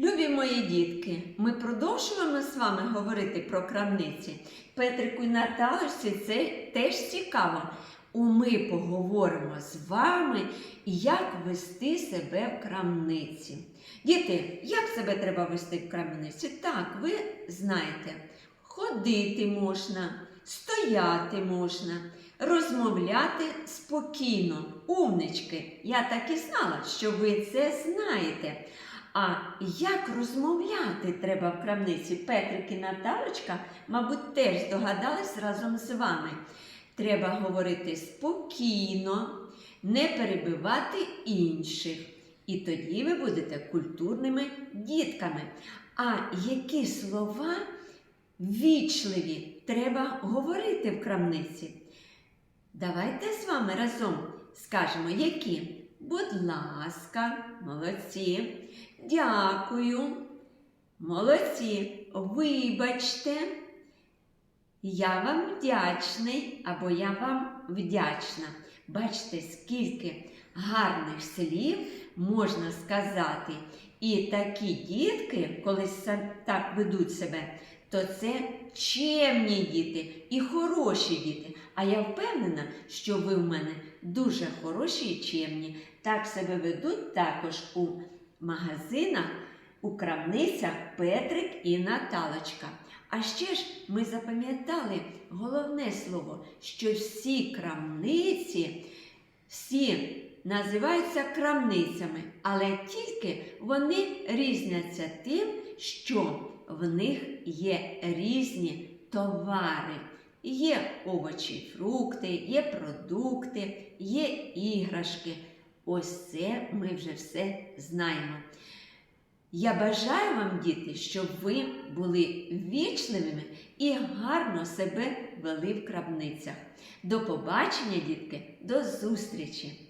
Любі мої дітки, ми продовжуємо з вами говорити про крамниці. Петрику і Наталочці це теж цікаво. У ми поговоримо з вами, як вести себе в крамниці. Діти, як себе треба вести в крамниці? Так, ви знаєте, ходити можна, стояти можна, розмовляти спокійно. Умнички, я так і знала, що ви це знаєте. А як розмовляти треба в крамниці? Петрик і мабуть, теж здогадались разом з вами. Треба говорити спокійно, не перебивати інших. І тоді ви будете культурними дітками. А які слова вічливі треба говорити в крамниці? Давайте з вами разом скажемо, які. Будь ласка, молодці. Дякую. Молодці. Вибачте. Я вам вдячний або я вам вдячна. Бачите, скільки гарних слів можна сказати. І такі дітки, коли так ведуть себе, то це чемні діти і хороші діти. А я впевнена, що ви в мене дуже хороші і чемні. Так себе ведуть також у магазинах, у крамницях Петрик і Наталочка. А ще ж ми запам'ятали головне слово, що всі крамниці, всі називаються крамницями, але тільки вони різняться тим, що в них є різні товари. Є овочі, фрукти, є продукти, є іграшки. Ось це ми вже все знаємо. Я бажаю вам, діти, щоб ви були вічливими і гарно себе вели в крабницях. До побачення, дітки, до зустрічі!